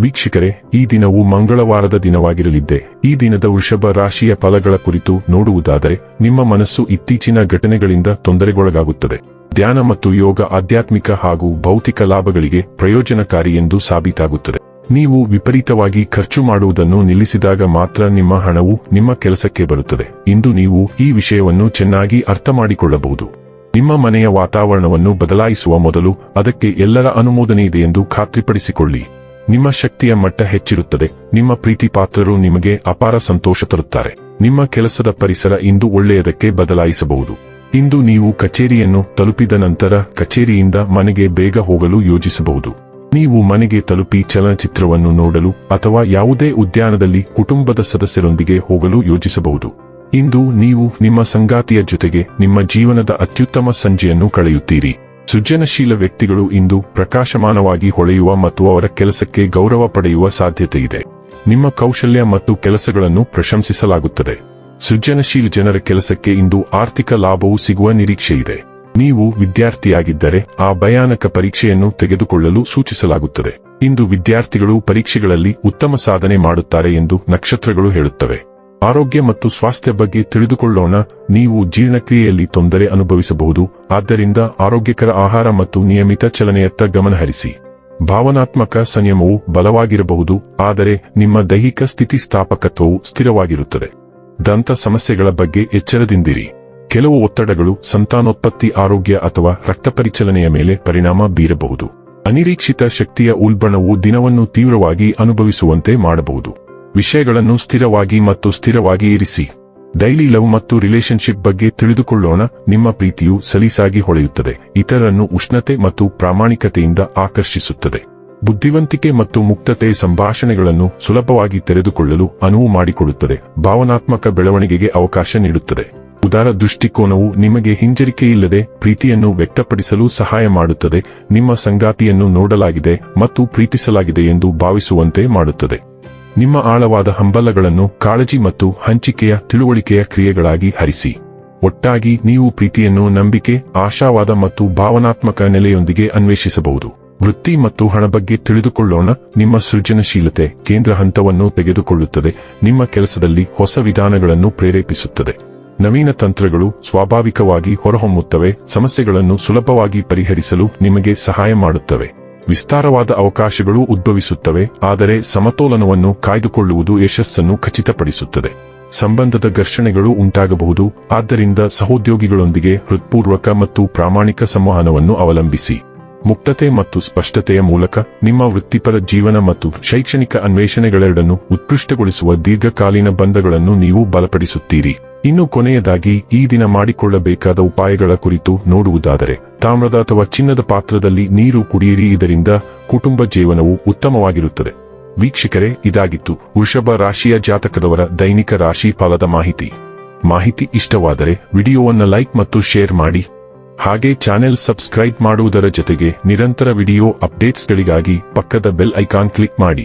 ವೀಕ್ಷಕರೇ, ಈ ದಿನವು ಮಂಗಳವಾರದ ದಿನವಾಗಿರಲಿದ್ದೆ. ಈ ದಿನದ ವೃಷಭ ರಾಶಿಯ ಫಲಗಳ ಕುರಿತು ನೋಡುವುದಾದರೆ, ನಿಮ್ಮ ಮನಸ್ಸು ಇತ್ತೀಚಿನ ಘಟನೆಗಳಿಂದ ತೊಂದರೆಗೊಳಗಾಗುತ್ತದೆ. ಧ್ಯಾನ ಮತ್ತು ಯೋಗ ಆಧ್ಯಾತ್ಮಿಕ ಹಾಗೂ ಭೌತಿಕ ಲಾಭಗಳಿಗೆ ಪ್ರಯೋಜನಕಾರಿ ಎಂದು ಸಾಬೀತಾಗುತ್ತದೆ. ನೀವು ವಿಪರೀತವಾಗಿ ಖರ್ಚು ಮಾಡುವುದನ್ನು ನಿಲ್ಲಿಸಿದಾಗ ಮಾತ್ರ ನಿಮ್ಮ ಹಣವು ನಿಮ್ಮ ಕೆಲಸಕ್ಕೆ ಬರುತ್ತದೆ. ಇಂದು ನೀವು ಈ ವಿಷಯವನ್ನು ಚೆನ್ನಾಗಿ ಅರ್ಥ ಮಾಡಿಕೊಳ್ಳಬಹುದು. ನಿಮ್ಮ ಮನೆಯ ವಾತಾವರಣವನ್ನು ಬದಲಾಯಿಸುವ ಮೊದಲು ಅದಕ್ಕೆ ಎಲ್ಲರ ಅನುಮೋದನೆ ಇದೆ ಎಂದು ಖಾತ್ರಿಪಡಿಸಿಕೊಳ್ಳಿ. ನಿಮ್ಮ ಶಕ್ತಿಯ ಮಟ್ಟ ಹೆಚ್ಚಿರುತ್ತದೆ. ನಿಮ್ಮ ಪ್ರೀತಿ ಪಾತ್ರರು ನಿಮಗೆ ಅಪಾರ ಸಂತೋಷ ತರುತ್ತಾರೆ. ನಿಮ್ಮ ಕೆಲಸದ ಪರಿಸರ ಇಂದು ಒಳ್ಳೆಯದಕ್ಕೆ ಬದಲಾಯಿಸಬಹುದು. ಇಂದು ನೀವು ಕಚೇರಿಯನ್ನು ತಲುಪಿದ ನಂತರ ಕಚೇರಿಯಿಂದ ಮನೆಗೆ ಬೇಗ ಹೋಗಲು ಯೋಜಿಸಬಹುದು. ನೀವು ಮನೆಗೆ ತಲುಪಿ ಚಲನಚಿತ್ರವನ್ನು ನೋಡಲು ಅಥವಾ ಯಾವುದೇ ಉದ್ಯಾನದಲ್ಲಿ ಕುಟುಂಬದ ಸದಸ್ಯರೊಂದಿಗೆ ಹೋಗಲು ಯೋಜಿಸಬಹುದು. ಇಂದು ನೀವು ನಿಮ್ಮ ಸಂಗಾತಿಯ ಜೊತೆಗೆ ನಿಮ್ಮ ಜೀವನದ ಅತ್ಯುತ್ತಮ ಸಂಜೆಯನ್ನು ಕಳೆಯುತ್ತೀರಿ. ಸೃಜನಶೀಲ ವ್ಯಕ್ತಿಗಳು ಇಂದು ಪ್ರಕಾಶಮಾನವಾಗಿ ಹೊಳೆಯುವ ಮತ್ತು ಅವರ ಕೆಲಸಕ್ಕೆ ಗೌರವ ಪಡೆಯುವ ಸಾಧ್ಯತೆ ಇದೆ ನಿಮ್ಮ ಕೌಶಲ್ಯ ಮತ್ತು ಕೆಲಸಗಳನ್ನು ಪ್ರಶಂಸಿಸಲಾಗುತ್ತದೆ. ಸೃಜನಶೀಲ ಜನರ ಕೆಲಸಕ್ಕೆ ಇಂದು ಆರ್ಥಿಕ ಲಾಭವು ಸಿಗುವ ನಿರೀಕ್ಷೆಯಿದೆ. ನೀವು ವಿದ್ಯಾರ್ಥಿಯಾಗಿದ್ದರೆ ಆ ಭಯಾನಕ ಪರೀಕ್ಷೆಯನ್ನು ತೆಗೆದುಕೊಳ್ಳಲು ಸೂಚಿಸಲಾಗುತ್ತದೆ. ಇಂದು ವಿದ್ಯಾರ್ಥಿಗಳು ಪರೀಕ್ಷೆಗಳಲ್ಲಿ ಉತ್ತಮ ಸಾಧನೆ ಮಾಡುತ್ತಾರೆ ಎಂದು ನಕ್ಷತ್ರಗಳು ಹೇಳುತ್ತವೆ. ಆರೋಗ್ಯ ಮತ್ತು ಸ್ವಾಸ್ಥ್ಯ ಬಗ್ಗೆ ತಿಳಿದುಕೊಳ್ಳೋಣ. ನೀವು ಜೀರ್ಣಕ್ರಿಯೆಯಲ್ಲಿ ತೊಂದರೆ ಅನುಭವಿಸಬಹುದು. ಆದ್ದರಿಂದ ಆರೋಗ್ಯಕರ ಆಹಾರ ಮತ್ತು ನಿಯಮಿತ ಚಲನೆಯತ್ತ ಗಮನಹರಿಸಿ. ಭಾವನಾತ್ಮಕ ಸಂಯಮವು ಬಲವಾಗಿರಬಹುದು, ಆದರೆ ನಿಮ್ಮ ದೈಹಿಕ ಸ್ಥಿತಿಸ್ಥಾಪಕತ್ವವು ಸ್ಥಿರವಾಗಿರುತ್ತದೆ. ದಂತ ಸಮಸ್ಯೆಗಳ ಬಗ್ಗೆ ಎಚ್ಚರದಿಂದಿರಿ. ಕೆಲವು ಒತ್ತಡಗಳು ಸಂತಾನೋತ್ಪತ್ತಿ, ಆರೋಗ್ಯ ಅಥವಾ ರಕ್ತ ಪರಿಚಲನೆಯ ಮೇಲೆ ಪರಿಣಾಮ ಬೀರಬಹುದು. ಅನಿರೀಕ್ಷಿತ ಶಕ್ತಿಯ ಉಲ್ಬಣವು ದಿನವನ್ನು ತೀವ್ರವಾಗಿ ಅನುಭವಿಸುವಂತೆ ಮಾಡಬಹುದು. ವಿಷಯಗಳನ್ನು ಸ್ಥಿರವಾಗಿ ಮತ್ತು ಸ್ಥಿರವಾಗಿ ಇರಿಸಿ. ಡೈಲಿ ಲವ್ ಮತ್ತು ರಿಲೇಶನ್ಶಿಪ್ ಬಗ್ಗೆ ತಿಳಿದುಕೊಳ್ಳೋಣ, ನಿಮ್ಮ ಪ್ರೀತಿಯು ಸಲೀಸಾಗಿ ಹೊಳೆಯುತ್ತದೆ, ಇತರರನ್ನು ಉಷ್ಣತೆ ಮತ್ತು ಪ್ರಾಮಾಣಿಕತೆಯಿಂದ ಆಕರ್ಷಿಸುತ್ತದೆ. ಬುದ್ಧಿವಂತಿಕೆ ಮತ್ತು ಮುಕ್ತತೆ ಸಂಭಾಷಣೆಗಳನ್ನು ಸುಲಭವಾಗಿ ತೆರೆದುಕೊಳ್ಳಲು ಅನುವು ಮಾಡಿಕೊಡುತ್ತದೆ, ಭಾವನಾತ್ಮಕ ಬೆಳವಣಿಗೆಗೆ ಅವಕಾಶ ನೀಡುತ್ತದೆ. ಉದಾರ ದೃಷ್ಟಿಕೋನವು ನಿಮಗೆ ಹಿಂಜರಿಕೆಯಿಲ್ಲದೆ ಪ್ರೀತಿಯನ್ನು ವ್ಯಕ್ತಪಡಿಸಲು ಸಹಾಯ ಮಾಡುತ್ತದೆ, ನಿಮ್ಮ ಸಂಗಾತಿಯನ್ನು ನೋಡಲಾಗಿದೆ ಮತ್ತು ಪ್ರೀತಿಸಲಾಗಿದೆ ಎಂದು ಭಾವಿಸುವಂತೆ ಮಾಡುತ್ತದೆ. ನಿಮ್ಮ ಆಳವಾದ ಹಂಬಲಗಳನ್ನು ಕಾಳಜಿ ಮತ್ತು ಹಂಚಿಕೆಯ ತಿಳುವಳಿಕೆಯ ಕ್ರಿಯೆಗಳಾಗಿ ಹರಿಸಿ. ಒಟ್ಟಾಗಿ ನೀವು ಪ್ರೀತಿಯನ್ನು ನಂಬಿಕೆ, ಆಶಾವಾದ ಮತ್ತು ಭಾವನಾತ್ಮಕ ನೆಲೆಯೊಂದಿಗೆ ಅನ್ವೇಷಿಸಬಹುದು. ವೃತ್ತಿ ಮತ್ತು ಹಣ ಬಗ್ಗೆ ತಿಳಿದುಕೊಳ್ಳೋಣ. ನಿಮ್ಮ ಸೃಜನಶೀಲತೆ ಕೇಂದ್ರ ಹಂತವನ್ನು ತೆಗೆದುಕೊಳ್ಳುತ್ತದೆ. ನಿಮ್ಮ ಕೆಲಸದಲ್ಲಿ ಹೊಸ ವಿಧಾನಗಳನ್ನು ಪ್ರೇರೇಪಿಸುತ್ತದೆ. ನವೀನ ತಂತ್ರಗಳು ಸ್ವಾಭಾವಿಕವಾಗಿ ಹೊರಹೊಮ್ಮುತ್ತವೆ. ಸಮಸ್ಯೆಗಳನ್ನು ಸುಲಭವಾಗಿ ಪರಿಹರಿಸಲು ನಿಮಗೆ ಸಹಾಯ ಮಾಡುತ್ತವೆ. ವಿಸ್ತಾರವಾದ ಅವಕಾಶಗಳು ಉದ್ಭವಿಸುತ್ತವೆ, ಆದರೆ ಸಮತೋಲನವನ್ನು ಕಾಯ್ದುಕೊಳ್ಳುವುದು ಯಶಸ್ಸನ್ನು ಖಚಿತಪಡಿಸುತ್ತದೆ. ಸಂಬಂಧದ ಘರ್ಷಣೆಗಳು ಉಂಟಾಗಬಹುದು, ಆದ್ದರಿಂದ ಸಹೋದ್ಯೋಗಿಗಳೊಂದಿಗೆ ಹೃತ್ಪೂರ್ವಕ ಮತ್ತು ಪ್ರಾಮಾಣಿಕ ಸಂವಹನವನ್ನು ಅವಲಂಬಿಸಿ. ಮುಕ್ತತೆ ಮತ್ತು ಸ್ಪಷ್ಟತೆಯ ಮೂಲಕ ನಿಮ್ಮ ವೃತ್ತಿಪರ ಜೀವನ ಮತ್ತು ಶೈಕ್ಷಣಿಕ ಅನ್ವೇಷಣೆಗಳೆರಡನ್ನು ಉತ್ಕೃಷ್ಟಗೊಳಿಸುವ ದೀರ್ಘಕಾಲೀನ ಬಂಧಗಳನ್ನು ನೀವು ಬಲಪಡಿಸುತ್ತೀರಿ. ಇನ್ನು ಕೊನೆಯದಾಗಿ, ಈ ದಿನ ಮಾಡಿಕೊಳ್ಳಬೇಕಾದ ಉಪಾಯಗಳ ಕುರಿತು ನೋಡುವುದಾದರೆ ತಾಮ್ರದ ಅಥವಾ ಚಿನ್ನದ ಪಾತ್ರದಲ್ಲಿ ನೀರು ಕುಡಿಯಿರಿ, ಇದರಿಂದ ಕುಟುಂಬ ಜೀವನವು ಉತ್ತಮವಾಗಿರುತ್ತದೆ. ವೀಕ್ಷಕರೇ, ಇದಾಗಿತ್ತು ವೃಷಭ ರಾಶಿಯ ಜಾತಕದವರ ದೈನಿಕ ರಾಶಿ ಫಲದ ಮಾಹಿತಿ. ಮಾಹಿತಿ ಇಷ್ಟವಾದರೆ ವಿಡಿಯೋವನ್ನು ಲೈಕ್ ಮತ್ತು ಶೇರ್ ಮಾಡಿ. ಹಾಗೆ ಚಾನೆಲ್ ಸಬ್ಸ್ಕ್ರೈಬ್ ಮಾಡುವುದರ ಜೊತೆಗೆ ನಿರಂತರ ವಿಡಿಯೋ ಅಪ್ಡೇಟ್ಸ್ಗಳಿಗಾಗಿ ಪಕ್ಕದ ಬೆಲ್ ಐಕಾನ್ ಕ್ಲಿಕ್ ಮಾಡಿ.